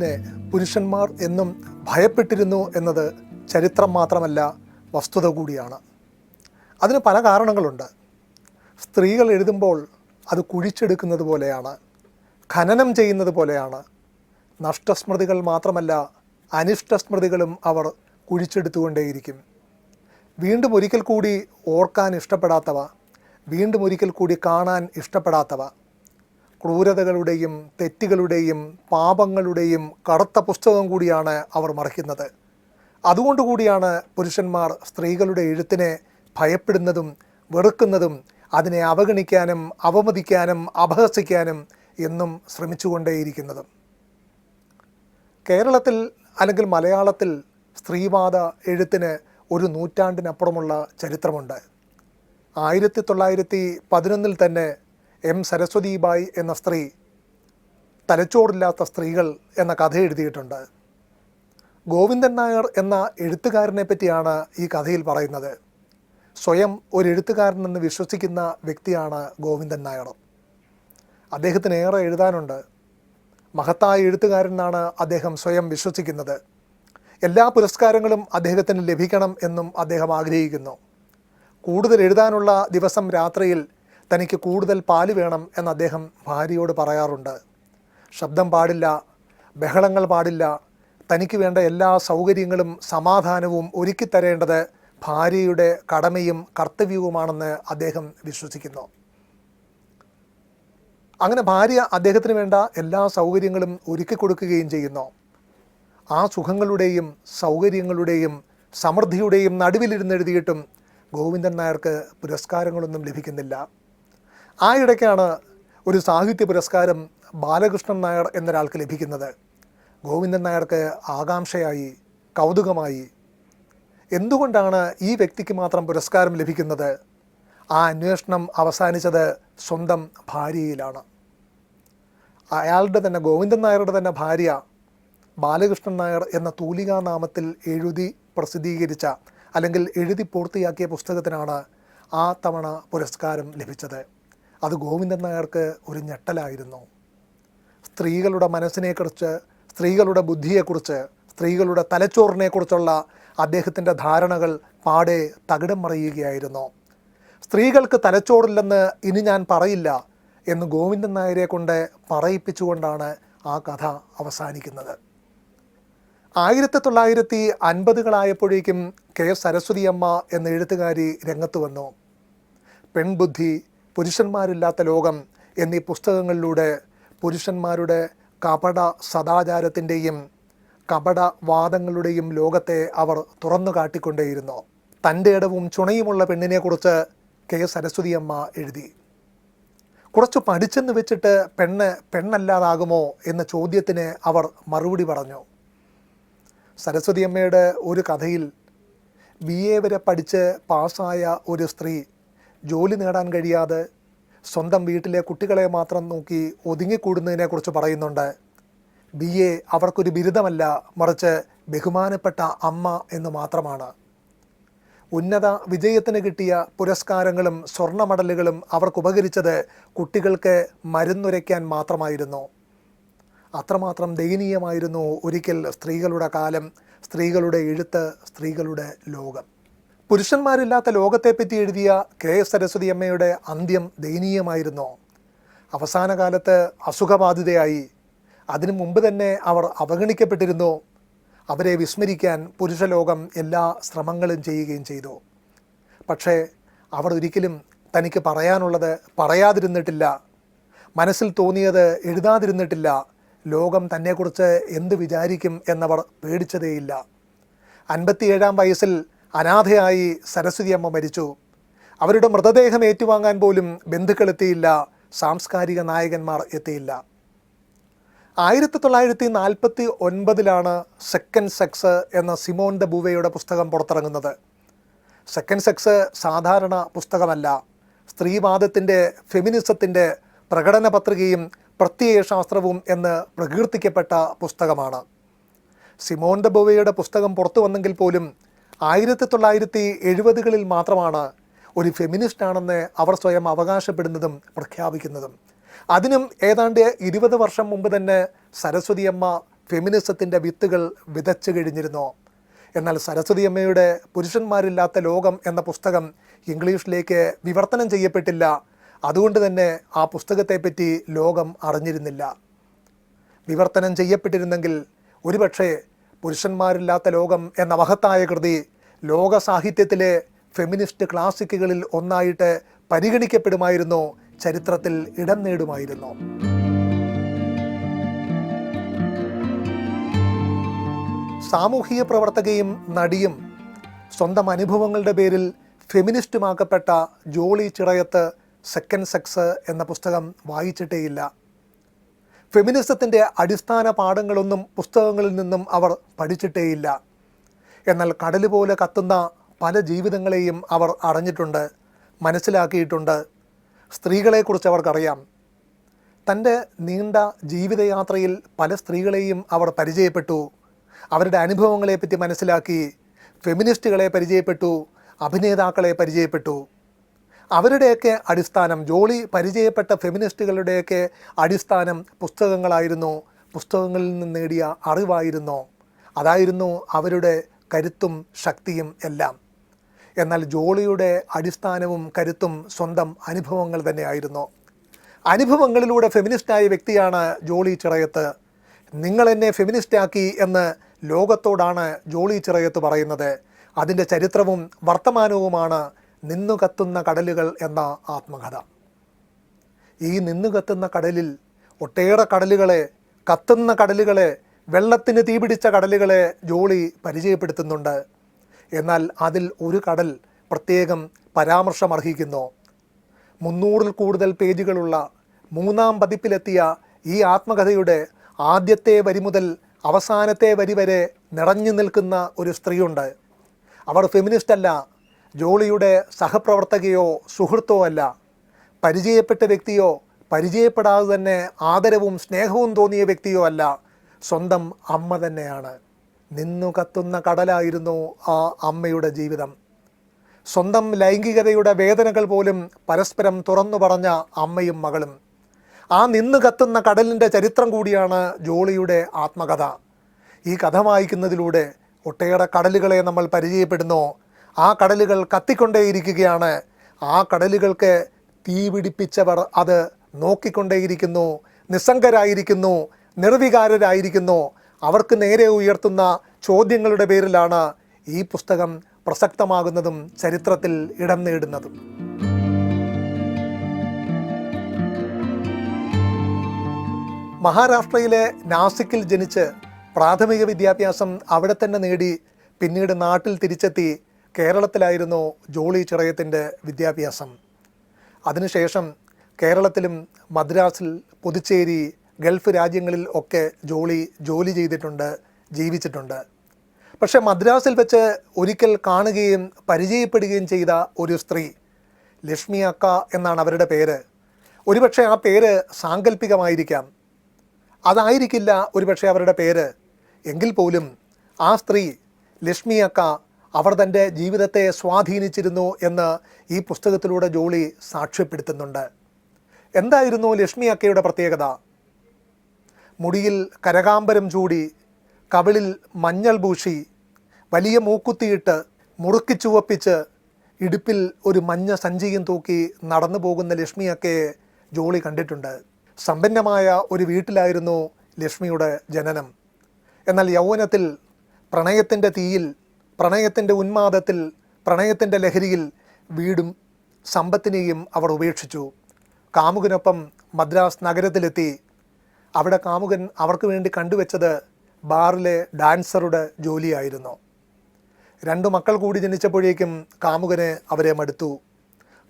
ചെയ്യുന്നതിനെ പുരുഷന്മാർ എന്നും ഭയപ്പെട്ടിരുന്നു എന്നത് ചരിത്രം മാത്രമല്ല വസ്തുത കൂടിയാണ്. അതിന് പല കാരണങ്ങളുണ്ട്. സ്ത്രീകൾ എഴുതുമ്പോൾ അത് കുഴിച്ചെടുക്കുന്നത് പോലെയാണ് ഖനനം ചെയ്യുന്നത് പോലെയാണ്. നഷ്ടസ്മൃതികൾ മാത്രമല്ല അനിഷ്ടസ്മൃതികളും അവർ കുഴിച്ചെടുത്തുകൊണ്ടേയിരിക്കും. വീണ്ടും ഒരിക്കൽ കൂടി ഓർക്കാൻ ഇഷ്ടപ്പെടാത്തവ വീണ്ടും ഒരിക്കൽ കൂടി കാണാൻ ഇഷ്ടപ്പെടാത്തവ ക്രൂരതകളുടെയും തെറ്റുകളുടെയും പാപങ്ങളുടെയും കറുത്ത പുസ്തകം കൂടിയാണ് അവർ മറയ്ക്കുന്നത്. അതുകൊണ്ടുകൂടിയാണ് പുരുഷന്മാർ സ്ത്രീകളുടെ എഴുത്തിനെ ഭയപ്പെടുന്നതും വെറുക്കുന്നതും അതിനെ അവഗണിക്കാനും അവമതിക്കാനും അപഹസിക്കാനും എന്നും ശ്രമിച്ചുകൊണ്ടേയിരിക്കുന്നതും. കേരളത്തിൽ അല്ലെങ്കിൽ മലയാളത്തിൽ സ്ത്രീവാദ എഴുത്തിന് ഒരു നൂറ്റാണ്ടിനപ്പുറമുള്ള ചരിത്രമുണ്ട്. ആയിരത്തി തൊള്ളായിരത്തി പതിനൊന്നിൽ തന്നെ എം സരസ്വതിബായ് എന്ന സ്ത്രീ തലച്ചോറില്ലാത്ത സ്ത്രീകൾ എന്ന കഥ എഴുതിയിട്ടുണ്ട്. ഗോവിന്ദൻ നായർ എന്ന എഴുത്തുകാരനെ പറ്റിയാണ് ഈ കഥയിൽ പറയുന്നത്. സ്വയം ഒരു എഴുത്തുകാരനെന്ന് വിശ്വസിക്കുന്ന വ്യക്തിയാണ് ഗോവിന്ദൻ നായർ. അദ്ദേഹത്തിന് ഏറെ എഴുതാനുണ്ട്. മഹത്തായ എഴുത്തുകാരനാണ് അദ്ദേഹം സ്വയം വിശ്വസിക്കുന്നത്. എല്ലാ പുരസ്കാരങ്ങളും അദ്ദേഹത്തിന് ലഭിക്കണം എന്നും അദ്ദേഹം ആഗ്രഹിക്കുന്നു. കൂടുതൽ എഴുതാനുള്ള ദിവസം രാത്രിയിൽ തനിക്ക് കൂടുതൽ പാൽ വേണം എന്ന് അദ്ദേഹം ഭാര്യയോട് പറയാറുണ്ട്. ശബ്ദം പാടില്ല ബഹളങ്ങൾ പാടില്ല തനിക്ക് വേണ്ട എല്ലാ സൗകര്യങ്ങളും സമാധാനവും ഒരുക്കി തരേണ്ടത് ഭാര്യയുടെ കടമയും കർത്തവ്യവുമാണെന്ന് അദ്ദേഹം വിശ്വസിക്കുന്നു. അങ്ങനെ ഭാര്യ അദ്ദേഹത്തിന് വേണ്ട എല്ലാ സൗകര്യങ്ങളും ഒരുക്കി കൊടുക്കുകയും ചെയ്യുന്നു. ആ സുഖങ്ങളുടെയും സൗകര്യങ്ങളുടെയും സമൃദ്ധിയുടെയും നടുവിലിരുന്നെഴുതിയിട്ടും ഗോവിന്ദൻ നായർക്ക് പുരസ്കാരങ്ങളൊന്നും ലഭിക്കുന്നില്ല. ആ ഇടയ്ക്കാണ് ഒരു സാഹിത്യ പുരസ്കാരം ബാലകൃഷ്ണൻ നായർ എന്നൊരാൾക്ക് ലഭിക്കുന്നത്. ഗോവിന്ദൻ നായർക്ക് ആകാംക്ഷയായി കൗതുകമായി. എന്തുകൊണ്ടാണ് ഈ വ്യക്തിക്ക് മാത്രം പുരസ്കാരം ലഭിക്കുന്നത്? ആ അന്വേഷണം അവസാനിച്ചത് സ്വന്തം ഭാര്യയിലാണ്. അയാളുടെ തന്നെ ഗോവിന്ദൻ നായരുടെ തന്നെ ഭാര്യ ബാലകൃഷ്ണൻ നായർ എന്ന തൂലികാ നാമത്തിൽ എഴുതി പ്രസിദ്ധീകരിച്ച അല്ലെങ്കിൽ എഴുതി പൂർത്തിയാക്കിയ പുസ്തകത്തിനാണ് ആ തവണ പുരസ്കാരം ലഭിച്ചത്. അത് ഗോവിന്ദൻ നായർക്ക് ഒരു ഞെട്ടലായിരുന്നു. സ്ത്രീകളുടെ മനസ്സിനെക്കുറിച്ച് സ്ത്രീകളുടെ ബുദ്ധിയെക്കുറിച്ച് സ്ത്രീകളുടെ തലച്ചോറിനെക്കുറിച്ചുള്ള അദ്ദേഹത്തിന്റെ ധാരണകൾ പാടെ തകിടം മറിയുകയായിരുന്നു. സ്ത്രീകൾക്ക് തലച്ചോറില്ലെന്ന് ഇനി ഞാൻ പറയില്ല എന്ന് ഗോവിന്ദൻ നായരെ കൊണ്ട് പറയിപ്പിച്ചുകൊണ്ടാണ് ആ കഥ അവസാനിക്കുന്നത്. ആയിരത്തി തൊള്ളായിരത്തി അൻപതുകളായപ്പോഴേക്കും കെ സരസ്വതി അമ്മ എന്ന എഴുത്തുകാരി രംഗത്ത് വന്നു. പെൺബുദ്ധി പുരുഷന്മാരില്ലാത്ത ലോകം എന്നീ പുസ്തകങ്ങളിലൂടെ പുരുഷന്മാരുടെ കപട സദാചാരത്തിന്റെയും കപട വാദങ്ങളുടെയും ലോകത്തെ അവർ തുറന്നു കാട്ടിക്കൊണ്ടേയിരുന്നു. തന്റെ ഇടവും ചുണയുമുള്ള പെണ്ണിനെക്കുറിച്ച് കെ. സരസ്വതി അമ്മ എഴുതി. കുറച്ച് പഠിച്ചെന്ന് വെച്ചിട്ട് പെണ്ണ് പെണ്ണല്ലാതാകുമോ എന്ന ചോദ്യത്തിന് അവർ മറുപടി പറഞ്ഞു. സരസ്വതി അമ്മയുടെ ഒരു കഥയിൽ ബി എ. വരെ പഠിച്ച് പാസ്സായ ഒരു സ്ത്രീ ജോലി നേടാൻ കഴിയാതെ സ്വന്തം വീട്ടിലെ കുട്ടികളെ മാത്രം നോക്കി ഒതുങ്ങിക്കൂടുന്നതിനെക്കുറിച്ച് പറയുന്നുണ്ട്. ബി. എ. അവർക്കൊരു ബിരുദമല്ല മറിച്ച് ബഹുമാനപ്പെട്ട അമ്മ എന്ന് മാത്രമാണ്. ഉന്നത വിജയത്തിന് കിട്ടിയ പുരസ്കാരങ്ങളും സ്വർണ മെഡലുകളും അവർക്ക് ഉപകരിച്ചത് കുട്ടികൾക്ക് മരുന്നുരയ്ക്കാൻ മാത്രമായിരുന്നു. അത്രമാത്രം ദയനീയമായിരുന്നു ഒരിക്കൽ സ്ത്രീകളുടെ കാലം സ്ത്രീകളുടെ എഴുത്ത് സ്ത്രീകളുടെ ലോകം. പുരുഷന്മാരില്ലാത്ത ലോകത്തെപ്പറ്റി എഴുതിയ കെ എസ് സരസ്വതി അമ്മയുടെ അന്ത്യം ദയനീയമായിരുന്നു. അവസാന കാലത്ത് അസുഖബാധിതയായി. അതിനു മുമ്പ് തന്നെ അവർ അവഗണിക്കപ്പെട്ടിരുന്നു. അവരെ വിസ്മരിക്കാൻ പുരുഷലോകം എല്ലാ ശ്രമങ്ങളും ചെയ്യുകയും ചെയ്തു. പക്ഷേ അവർ ഒരിക്കലും തനിക്ക് പറയാനുള്ളത് പറയാതിരുന്നിട്ടില്ല. മനസ്സിൽ തോന്നിയത് എഴുതാതിരുന്നിട്ടില്ല. ലോകം തന്നെക്കുറിച്ച് എന്ത് വിചാരിക്കും എന്നവർ പേടിച്ചതേയില്ല. അൻപത്തിയേഴാം വയസ്സിൽ അനാഥയായി സരസ്വതി അമ്മ മരിച്ചു. അവരുടെ മൃതദേഹം ഏറ്റുവാങ്ങാൻ പോലും ബന്ധുക്കൾ എത്തിയില്ല. സാംസ്കാരിക നായകന്മാർ എത്തിയില്ല. ആയിരത്തി തൊള്ളായിരത്തി നാൽപ്പത്തി ഒൻപതിലാണ് സെക്കൻഡ് സെക്സ് എന്ന സിമോൺ ദ ബുവയുടെ പുസ്തകം പുറത്തിറങ്ങുന്നത്. സെക്കൻഡ് സെക്സ് സാധാരണ പുസ്തകമല്ല. സ്ത്രീവാദത്തിന്റെ ഫെമിനിസത്തിന്റെ പ്രകടന പത്രികയും പ്രത്യയശാസ്ത്രവും എന്ന് പ്രകീർത്തിക്കപ്പെട്ട പുസ്തകമാണ്. സിമോൻ ദ ബുവയുടെ പുസ്തകം പുറത്തു വന്നെങ്കിൽ പോലും ആയിരത്തി തൊള്ളായിരത്തി എഴുപതുകളിൽ മാത്രമാണ് ഒരു ഫെമിനിസ്റ്റ് ആണെന്ന് അവർ സ്വയം അവകാശപ്പെടുന്നതും പ്രഖ്യാപിക്കുന്നതും. അതിനും ഏതാണ്ട് ഇരുപത് വർഷം മുമ്പ് തന്നെ സരസ്വതിയമ്മ ഫെമിനിസത്തിന്റെ വിത്തുകൾ വിതച്ചു കഴിഞ്ഞിരുന്നു. എന്നാൽ സരസ്വതിയമ്മയുടെ പുരുഷന്മാരില്ലാത്ത ലോകം എന്ന പുസ്തകം ഇംഗ്ലീഷിലേക്ക് വിവർത്തനം ചെയ്യപ്പെട്ടില്ല. അതുകൊണ്ട് തന്നെ ആ പുസ്തകത്തെപ്പറ്റി ലോകം അറിഞ്ഞിരുന്നില്ല. വിവർത്തനം ചെയ്യപ്പെട്ടിരുന്നെങ്കിൽ ഒരുപക്ഷെ പുരുഷന്മാരില്ലാത്ത ലോകം എന്ന മഹത്തായ കൃതി ലോക സാഹിത്യത്തിലെ ഫെമിനിസ്റ്റ് ക്ലാസിക്കുകളിൽ ഒന്നായിട്ട് പരിഗണിക്കപ്പെടുമായിരുന്നു ചരിത്രത്തിൽ ഇടം നേടുമായിരുന്നു. സാമൂഹിക പ്രവർത്തകയും നടിയും സ്വന്തം അനുഭവങ്ങളുടെ പേരിൽ ഫെമിനിസ്റ്റുമാക്കപ്പെട്ട ജോളി ചിറയത്ത് സെക്കൻഡ് സെക്സ് എന്ന പുസ്തകം വായിച്ചിട്ടേയില്ല. ഫെമിനിസത്തിന്റെ അടിസ്ഥാന പാഠങ്ങളൊന്നും പുസ്തകങ്ങളിൽ നിന്നും അവർ പഠിച്ചിട്ടേയില്ല. എന്നാൽ കടൽ പോലെ കത്തുന്ന പല ജീവിതങ്ങളെയും അവർ അറിഞ്ഞിട്ടുണ്ട് മനസ്സിലാക്കിയിട്ടുണ്ട്. സ്ത്രീകളെക്കുറിച്ച് അവർക്കറിയാം. തന്റെ നീണ്ട ജീവിതയാത്രയിൽ പല സ്ത്രീകളെയും അവർ പരിചയപ്പെട്ടു. അവരുടെ അനുഭവങ്ങളെപ്പറ്റി മനസ്സിലാക്കി ഫെമിനിസ്റ്റുകളെ പരിചയപ്പെട്ടു അഭിനേതാക്കളെ പരിചയപ്പെട്ടു. അവരുടെയൊക്കെ അടിസ്ഥാനം ജോളി പരിചയപ്പെട്ട ഫെമിനിസ്റ്റുകളുടെയൊക്കെ അടിസ്ഥാനം പുസ്തകങ്ങളായിരുന്നു. പുസ്തകങ്ങളിൽ നിന്ന് നേടിയ അറിവായിരുന്നു. അതായിരുന്നു അവരുടെ കരുത്തും ശക്തിയും എല്ലാം. എന്നാൽ ജോളിയുടെ അടിസ്ഥാനവും കരുത്തും സ്വന്തം അനുഭവങ്ങൾ തന്നെയായിരുന്നു. അനുഭവങ്ങളിലൂടെ ഫെമിനിസ്റ്റായ വ്യക്തിയാണ് ജോളി ചിറയത്ത്. നിങ്ങൾ എന്നെ ഫെമിനിസ്റ്റാക്കി എന്ന് ലോകത്തോടാണ് ജോളി ചിറയത്ത് പറയുന്നത്. അതിന്റെ ചരിത്രവും വർത്തമാനവുമാണ് നിന്നു കത്തുന്ന കടലുകൾ എന്ന ആത്മകഥ. ഈ നിന്നുകത്തുന്ന കടലിൽ ഒട്ടേറെ കടലുകളെ കത്തുന്ന കടലുകളെ വെള്ളത്തിന് തീപിടിച്ച കടലുകളെ ജോളി പരിചയപ്പെടുത്തുന്നുണ്ട്. എന്നാൽ അതിൽ ഒരു കടൽ പ്രത്യേകം പരാമർശം അർഹിക്കുന്നു മുന്നൂറിൽ കൂടുതൽ പേജുകളുള്ള മൂന്നാം പതിപ്പിലെത്തിയ ഈ ആത്മകഥയുടെ ആദ്യത്തെ വരി മുതൽ അവസാനത്തെ വരി വരെ നിറഞ്ഞു നിൽക്കുന്ന ഒരു സ്ത്രീയുണ്ട്. അവർ ഫെമിനിസ്റ്റ് അല്ല ജോളിയുടെ സഹപ്രവർത്തകയോ സുഹൃത്തോ അല്ല. പരിചയപ്പെട്ട വ്യക്തിയോ പരിചയപ്പെടാതെ തന്നെ ആദരവും സ്നേഹവും തോന്നിയ വ്യക്തിയോ അല്ല. സ്വന്തം അമ്മ തന്നെയാണ്. നിന്നു കത്തുന്ന കടലായിരുന്നു ആ അമ്മയുടെ ജീവിതം. സ്വന്തം ലൈംഗികതയുടെ വേദനകൾ പോലും പരസ്പരം തുറന്നു പറഞ്ഞ അമ്മയും മകളും. ആ നിന്ന് കത്തുന്ന കടലിന്റെ ചരിത്രം കൂടിയാണ് ജോളിയുടെ ആത്മകഥ. ഈ കഥ വായിക്കുന്നതിലൂടെ ഒട്ടേറെ കടലുകളെ നമ്മൾ പരിചയപ്പെടുന്നു. ആ കടലുകൾ കത്തിക്കൊണ്ടേയിരിക്കുകയാണ്. ആ കടലുകൾക്ക് തീ പിടിപ്പിച്ചവർ അത് നോക്കിക്കൊണ്ടേയിരിക്കുന്നു. നിസ്സംഗരായിരിക്കുന്നു നിർവികാരരായിരിക്കുന്നു. അവർക്ക് നേരെ ഉയർത്തുന്ന ചോദ്യങ്ങളുടെ പേരിലാണ് ഈ പുസ്തകം പ്രസക്തമാകുന്നതും ചരിത്രത്തിൽ ഇടം നേടുന്നതും. മഹാരാഷ്ട്രയിലെ നാസിക്കിൽ ജനിച്ച് പ്രാഥമിക വിദ്യാഭ്യാസം അവിടെ തന്നെ നേടി പിന്നീട് നാട്ടിൽ തിരിച്ചെത്തി കേരളത്തിലായിരുന്നു ജോളി ചിറയത്തിന്റെ വിദ്യാഭ്യാസം. അതിനുശേഷം കേരളത്തിലും മദ്രാസിൽ പുതുച്ചേരി ഗൾഫ് രാജ്യങ്ങളിൽ ഒക്കെ ജോളി ജോലി ചെയ്തിട്ടുണ്ട് ജീവിച്ചിട്ടുണ്ട്. പക്ഷേ മദ്രാസിൽ വെച്ച് ഒരിക്കൽ കാണുകയും പരിചയപ്പെടുകയും ചെയ്ത ഒരു സ്ത്രീ ലക്ഷ്മി അക്ക എന്നാണ് അവരുടെ പേര്. ഒരുപക്ഷെ ആ പേര് സാങ്കല്പികമായിരിക്കാം അതായിരിക്കില്ല ഒരുപക്ഷെ അവരുടെ പേര്. എങ്കിൽ പോലും ആ സ്ത്രീ ലക്ഷ്മി അക്ക അവർ തന്റെ ജീവിതത്തെ സ്വാധീനിച്ചിരുന്നു എന്ന് ഈ പുസ്തകത്തിലൂടെ ജോളി സാക്ഷ്യപ്പെടുത്തുന്നുണ്ട്. എന്തായിരുന്നു ലക്ഷ്മി അക്കയുടെ പ്രത്യേകത? മുടിയിൽ കരകാമ്പരം ചൂടി കവിളിൽ മഞ്ഞൾ പൂശി വലിയ മൂക്കുത്തിയിട്ട് മുറുക്കി ചുവപ്പിച്ച് ഇടുപ്പിൽ ഒരു മഞ്ഞ സഞ്ചിയും തൂക്കി നടന്നു പോകുന്ന ലക്ഷ്മിയൊക്കെ ജോളി കണ്ടിട്ടുണ്ട്. സമ്പന്നമായ ഒരു വീട്ടിലായിരുന്നു ലക്ഷ്മിയുടെ ജനനം. എന്നാൽ യൗവനത്തിൽ പ്രണയത്തിന്റെ തീയിൽ പ്രണയത്തിന്റെ ഉന്മാദത്തിൽ പ്രണയത്തിന്റെ ലഹരിയിൽ വീടും സമ്പത്തിനെയും അവർ ഉപേക്ഷിച്ചു. കാമുകനൊപ്പം മദ്രാസ് നഗരത്തിലെത്തി. അവിടെ കാമുകൻ അവർക്ക് വേണ്ടി കണ്ടുവച്ചത് ബാറിലെ ഡാൻസറുടെ ജോലിയായിരുന്നു. രണ്ടു മക്കൾ കൂടി ജനിച്ചപ്പോഴേക്കും കാമുകനെ അവരെ മടുത്തു.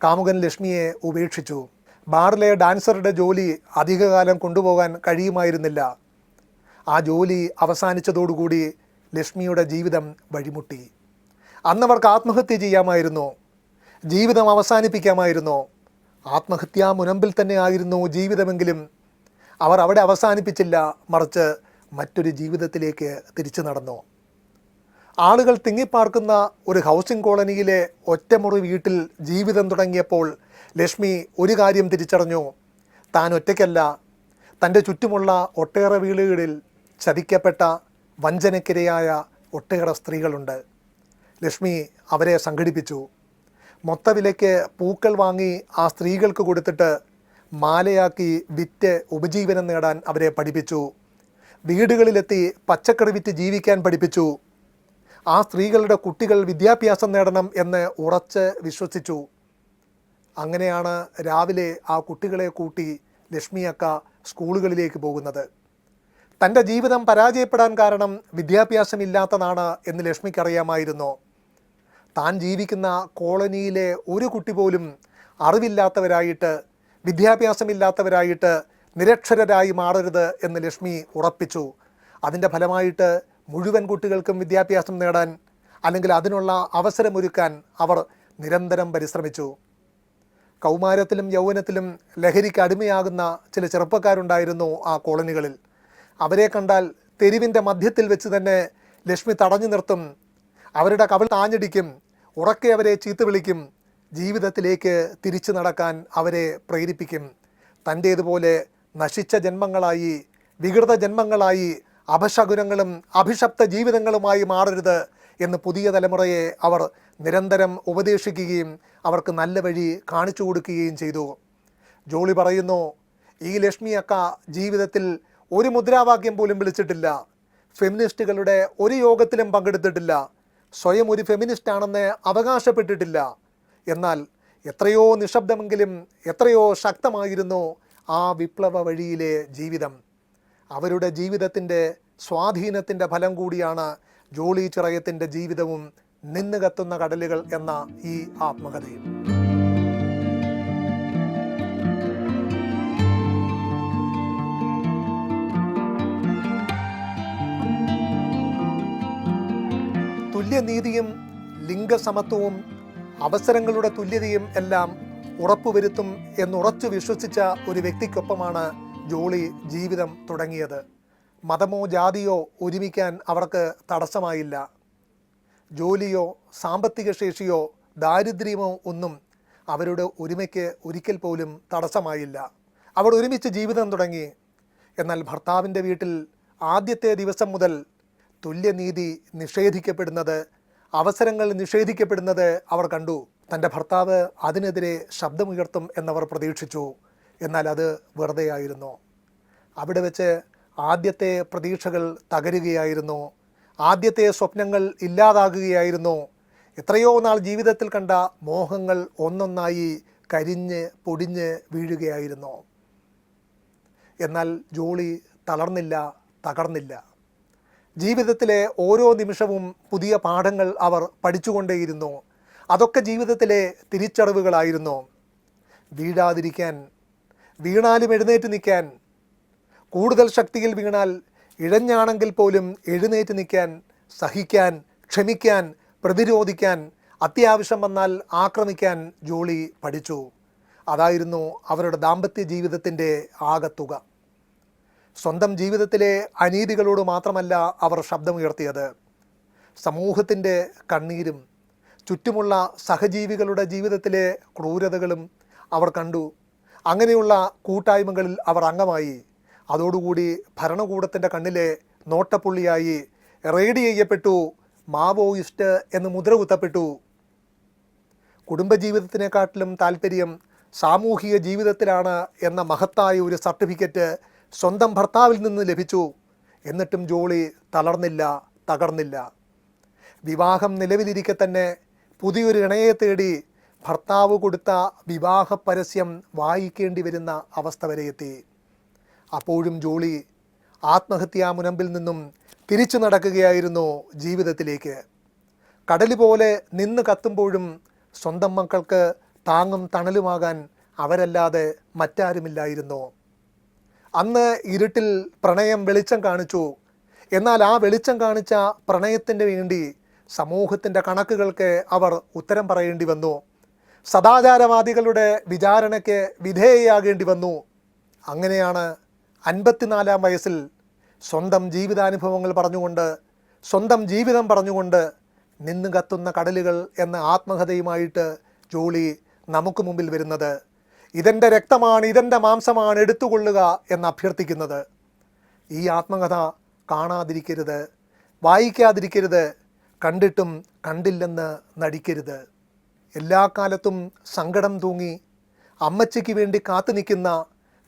കാമുകൻ ലക്ഷ്മിയെ ഉപേക്ഷിച്ചു. ബാറിലെ ഡാൻസറുടെ ജോലി അധികകാലം കൊണ്ടുപോകാൻ കഴിയുമായിരുന്നില്ല. ആ ജോലി അവസാനിച്ചതോടുകൂടി ലക്ഷ്മിയുടെ ജീവിതം വഴിമുട്ടി. അന്നവർക്ക് ആത്മഹത്യ ചെയ്യാമായിരുന്നു. ജീവിതം അവസാനിപ്പിക്കാമായിരുന്നു. ആത്മഹത്യാ മുനമ്പിൽ തന്നെ ആയിരുന്നു ജീവിതമെങ്കിലും അവർ അവിടെ അവസാനിപ്പിച്ചില്ല മറിച്ച് മറ്റൊരു ജീവിതത്തിലേക്ക് തിരിച്ചു നടന്നു. ആളുകൾ തിങ്ങിപ്പാർക്കുന്ന ഒരു ഹൗസിംഗ് കോളനിയിലെ ഒറ്റമുറി വീട്ടിൽ ജീവിതം തുടങ്ങിയപ്പോൾ ലക്ഷ്മി ഒരു കാര്യം തിരിച്ചറിഞ്ഞു. താൻ ഒറ്റയ്ക്കല്ല. തന്റെ ചുറ്റുമുള്ള ഒട്ടേറെ വീടുകളിൽ ചതിക്കപ്പെട്ട വഞ്ചനയ്ക്കിരയായ ഒട്ടേറെ സ്ത്രീകളുണ്ട്. ലക്ഷ്മി അവരെ സംഘടിപ്പിച്ചു. മൊത്തവിലയ്ക്ക് പൂക്കൾ വാങ്ങി ആ സ്ത്രീകൾക്ക് കൊടുത്തിട്ട് മാലയാക്കി വിറ്റ് ഉപജീവനം നേടാൻ അവരെ പഠിപ്പിച്ചു. വീടുകളിലെത്തി പച്ചക്കറി വിറ്റ് ജീവിക്കാൻ പഠിപ്പിച്ചു. ആ സ്ത്രീകളുടെ കുട്ടികൾ വിദ്യാഭ്യാസം നേടണം എന്ന് ഉറച്ച് വിശ്വസിച്ചു. അങ്ങനെയാണ് രാവിലെ ആ കുട്ടികളെ കൂട്ടി ലക്ഷ്മിയക്ക സ്കൂളുകളിലേക്ക് പോകുന്നത്. തന്റെ ജീവിതം പരാജയപ്പെടാൻ കാരണം വിദ്യാഭ്യാസമില്ലാത്തതാണ് എന്ന് ലക്ഷ്മിക്കറിയാമായിരുന്നു. താൻ ജീവിക്കുന്ന കോളനിയിലെ ഒരു കുട്ടി പോലും അറിവില്ലാത്തവരായിട്ട് വിദ്യാഭ്യാസമില്ലാത്തവരായിട്ട് നിരക്ഷരരായി മാറരുത് എന്ന് ലക്ഷ്മി ഉറപ്പിച്ചു. അതിന്റെ ഫലമായിട്ട് മുഴുവൻ കുട്ടികൾക്കും വിദ്യാഭ്യാസം നേടാൻ അല്ലെങ്കിൽ അതിനുള്ള അവസരമൊരുക്കാൻ അവർ നിരന്തരം പരിശ്രമിച്ചു. കൗമാരത്തിലും യൗവനത്തിലും ലഹരിക്ക് അടിമയാകുന്ന ചില ചെറുപ്പക്കാരുണ്ടായിരുന്നു ആ കോളനികളിൽ. അവരെ കണ്ടാൽ തെരുവിന്റെ മധ്യത്തിൽ വെച്ച് തന്നെ ലക്ഷ്മി തടഞ്ഞു നിർത്തും. അവരുടെ കവൾ താഞ്ഞടിക്കും ഉറക്കെ അവരെ ചീത്ത വിളിക്കും. ജീവിതത്തിലേക്ക് തിരിച്ചു നടക്കാൻ അവരെ പ്രേരിപ്പിക്കും. തന്റേതുപോലെ നശിച്ച ജന്മങ്ങളായി വികൃത ജന്മങ്ങളായി അപശകുനങ്ങളും അഭിശപ്ത ജീവിതങ്ങളുമായി മാറരുത് എന്ന് പുതിയ തലമുറയെ അവർ നിരന്തരം ഉപദേശിക്കുകയും അവർക്ക് നല്ല വഴി കാണിച്ചു കൊടുക്കുകയും ചെയ്തു. ജോളി പറയുന്നു ഈ ലക്ഷ്മി അക്ക ജീവിതത്തിൽ ഒരു മുദ്രാവാക്യം പോലും വിളിച്ചിട്ടില്ല. ഫെമിനിസ്റ്റുകളുടെ ഒരു യോഗത്തിലും പങ്കെടുത്തിട്ടില്ല. സ്വയം ഒരു ഫെമിനിസ്റ്റ് ആണെന്ന് അവകാശപ്പെട്ടിട്ടില്ല. എന്നാൽ എത്രയോ നിശബ്ദമെങ്കിലും എത്രയോ ശക്തമായിരുന്നു ആ വിപ്ലവ വഴിയിലെ ജീവിതം. അവരുടെ ജീവിതത്തിന്റെ സ്വാധീനത്തിന്റെ ഫലം കൂടിയാണ് ജോളി ചിറയത്തിന്റെ ജീവിതവും നിന്ന് കത്തുന്ന കടലുകൾ എന്ന ഈ ആത്മകഥയും. തുല്യനീതിയും ലിംഗസമത്വവും അവസരങ്ങളുടെ തുല്യതയും എല്ലാം ഉറപ്പുവരുത്തും എന്നുറച്ചു വിശ്വസിച്ച ഒരു വ്യക്തിക്കൊപ്പമാണ് ജോളി ജീവിതം തുടങ്ങിയത്. മതമോ ജാതിയോ ഒരുമിക്കാൻ അവർക്ക് തടസ്സമായില്ല. ജോലിയോ സാമ്പത്തിക ശേഷിയോ ദാരിദ്ര്യമോ ഒന്നും അവരുടെ ഒരുമയ്ക്ക് ഒരിക്കൽ പോലും തടസ്സമായില്ല. അവർ ഒരുമിച്ച് ജീവിതം തുടങ്ങി. എന്നാൽ ഭർത്താവിന്റെ വീട്ടിൽ ആദ്യത്തെ ദിവസം മുതൽ തുല്യനീതി നിഷേധിക്കപ്പെടുന്നത് അവസരങ്ങൾ നിഷേധിക്കപ്പെടുന്നത് അവർ കണ്ടു. തന്റെ ഭർത്താവ് അതിനെതിരെ ശബ്ദമുയർത്തും എന്നവർ പ്രതീക്ഷിച്ചു. എന്നാൽ അത് വെറുതെയായിരുന്നു. അവിടെ വെച്ച് ആദ്യത്തെ പ്രതീക്ഷകൾ തകരുകയായിരുന്നു. ആദ്യത്തെ സ്വപ്നങ്ങൾ ഇല്ലാതാകുകയായിരുന്നു. എത്രയോ നാൾ ജീവിതത്തിൽ കണ്ട മോഹങ്ങൾ ഒന്നൊന്നായി കരിഞ്ഞ് പൊടിഞ്ഞ് വീഴുകയായിരുന്നു. എന്നാൽ ജോളി തളർന്നില്ല തകർന്നില്ല. ജീവിതത്തിലെ ഓരോ നിമിഷവും പുതിയ പാഠങ്ങൾ അവർ പഠിച്ചുകൊണ്ടേയിരുന്നു. അതൊക്കെ ജീവിതത്തിലെ തിരിച്ചറിവുകളായിരുന്നു വീഴാതിരിക്കാൻ വീണാലും എഴുന്നേറ്റ് നിൽക്കാൻ കൂടുതൽ ശക്തിയിൽ വീണാൽ ഇഴഞ്ഞാണെങ്കിൽ പോലും എഴുന്നേറ്റ് നിൽക്കാൻ സഹിക്കാൻ ക്ഷമിക്കാൻ പ്രതിരോധിക്കാൻ അത്യാവശ്യം വന്നാൽ ആക്രമിക്കാൻ ജോളി പഠിച്ചു. അതായിരുന്നു അവരുടെ ദാമ്പത്യ ജീവിതത്തിന്റെ ആകത്തുക. സ്വന്തം ജീവിതത്തിലെ അനീതികളോട് മാത്രമല്ല അവർ ശബ്ദമുയർത്തിയത്. സമൂഹത്തിന്റെ കണ്ണീരും ചുറ്റുമുള്ള സഹജീവികളുടെ ജീവിതത്തിലെ ക്രൂരതകളും അവർ കണ്ടു. അങ്ങനെയുള്ള കൂട്ടായ്മകളിൽ അവർ അംഗമായി. അതോടുകൂടി ഭരണകൂടത്തിന്റെ കണ്ണിലെ നോട്ടപ്പുള്ളിയായി റെയ്ഡ് ചെയ്യപ്പെട്ടു മാവോയിസ്റ്റ് എന്ന് മുദ്ര കുത്തപ്പെട്ടു കുടുംബജീവിതത്തിനെക്കാട്ടിലും താല്പര്യം സാമൂഹിക ജീവിതത്തിലാണ് എന്ന മഹത്തായ ഒരു സർട്ടിഫിക്കറ്റ് സ്വന്തം ഭർത്താവിൽ നിന്ന് ലഭിച്ചു. എന്നിട്ടും ജോളി തളർന്നില്ല തകർന്നില്ല. വിവാഹം നിലവിലിരിക്കെ തന്നെ പുതിയൊരു ഇണയെ തേടി ഭർത്താവ് കൊടുത്ത വിവാഹ പരസ്യം വായിക്കേണ്ടി വരുന്ന അവസ്ഥ വരെ എത്തി. അപ്പോഴും ജോളി ആത്മഹത്യാ മുനമ്പിൽ നിന്നും തിരിച്ചു നടക്കുകയായിരുന്നു ജീവിതത്തിലേക്ക്. കടൽ പോലെ നിന്ന് കത്തുമ്പോഴും സ്വന്തം മക്കൾക്ക് താങ്ങും തണലുമാകാൻ അവരല്ലാതെ മറ്റാരുമില്ലായിരുന്നു. അന്ന് ഇരുട്ടിൽ പ്രണയം വെളിച്ചം കാണിച്ചു. എന്നാൽ ആ വെളിച്ചം കാണിച്ച പ്രണയത്തിന് വേണ്ടി സമൂഹത്തിന്റെ കണക്കുകൾക്ക് അവർ ഉത്തരം പറയേണ്ടി വന്നു. സദാചാരവാദികളുടെ വിചാരണയ്ക്ക് വിധേയയാകേണ്ടി വന്നു. അങ്ങനെയാണ് അൻപത്തിനാലാം വയസ്സിൽ സ്വന്തം ജീവിതാനുഭവങ്ങൾ പറഞ്ഞുകൊണ്ട് സ്വന്തം ജീവിതം പറഞ്ഞുകൊണ്ട് നിന്ന് കത്തുന്ന കടലുകൾ എന്ന ആത്മകഥയുമായിട്ട് ജോളി നമുക്ക് മുമ്പിൽ വരുന്നത്. ഇതെന്റെ രക്തമാണ് ഇതെന്റെ മാംസമാണ് എടുത്തുകൊള്ളുക എന്ന് അഭ്യർത്ഥിക്കുന്നത്. ഈ ആത്മകഥ കാണാതിരിക്കരുത് വായിക്കാതിരിക്കരുത് കണ്ടിട്ടും കണ്ടില്ലെന്ന് നടിക്കരുത്. എല്ലാ കാലത്തും സങ്കടം തൂങ്ങി അമ്മച്ചയ്ക്ക് വേണ്ടി കാത്തു നിൽക്കുന്ന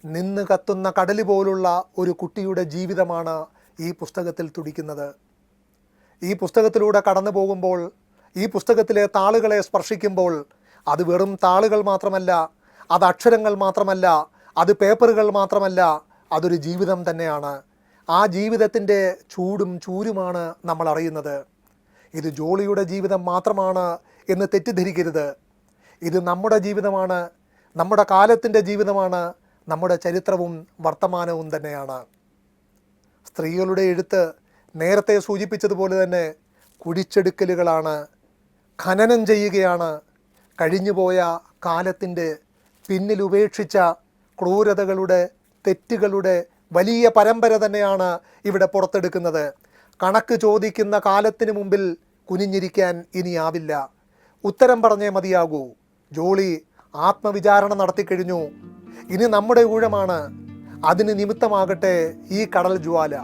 നിന്ന് കത്തുന്ന കടൽ പോലുള്ള ഒരു കുട്ടിയുടെ ജീവിതമാണ് ഈ പുസ്തകത്തിൽ തുടിക്കുന്നത്. ഈ പുസ്തകത്തിലൂടെ കടന്നു പോകുമ്പോൾ ഈ പുസ്തകത്തിലെ താളുകളെ സ്പർശിക്കുമ്പോൾ അത് വെറും താളുകൾ മാത്രമല്ല അത് അക്ഷരങ്ങൾ മാത്രമല്ല അത് പേപ്പറുകൾ മാത്രമല്ല അതൊരു ജീവിതം തന്നെയാണ്. ആ ജീവിതത്തിന്റെ ചൂടും ചൂരുമാണ് നമ്മൾ അറിയുന്നത്. ഇത് ജോളിയുടെ ജീവിതം മാത്രമാണ് എന്ന് തെറ്റിദ്ധരിക്കരുത്. ഇത് നമ്മുടെ ജീവിതമാണ് നമ്മുടെ കാലത്തിന്റെ ജീവിതമാണ് നമ്മുടെ ചരിത്രവും വർത്തമാനവും തന്നെയാണ്. സ്ത്രീകളുടെ എഴുത്ത് നേരത്തെ സൂചിപ്പിച്ചതുപോലെ തന്നെ കുഴിച്ചെടുക്കലുകളാണ് ഖനനം ചെയ്യുകയാണ്. കഴിഞ്ഞുപോയ കാലത്തിന്റെ പിന്നിൽ ഉപേക്ഷിച്ച ക്രൂരതകളുടെ തെറ്റുകളുടെ വലിയ പരമ്പര തന്നെയാണ് ഇവിടെ പുറത്തെടുക്കുന്നത്. കണക്ക് ചോദിക്കുന്ന കാലത്തിന് മുമ്പിൽ കുനിഞ്ഞിരിക്കാൻ ഇനിയാവില്ല ഉത്തരം പറഞ്ഞേ മതിയാകൂ. ജോളി ആത്മവിചാരണ നടത്തിക്കഴിഞ്ഞു ഇനി നമ്മുടെ ഊഴമാണ്. അതിന് നിമിത്തമാകട്ടെ ഈ കടൽ ജ്വാല.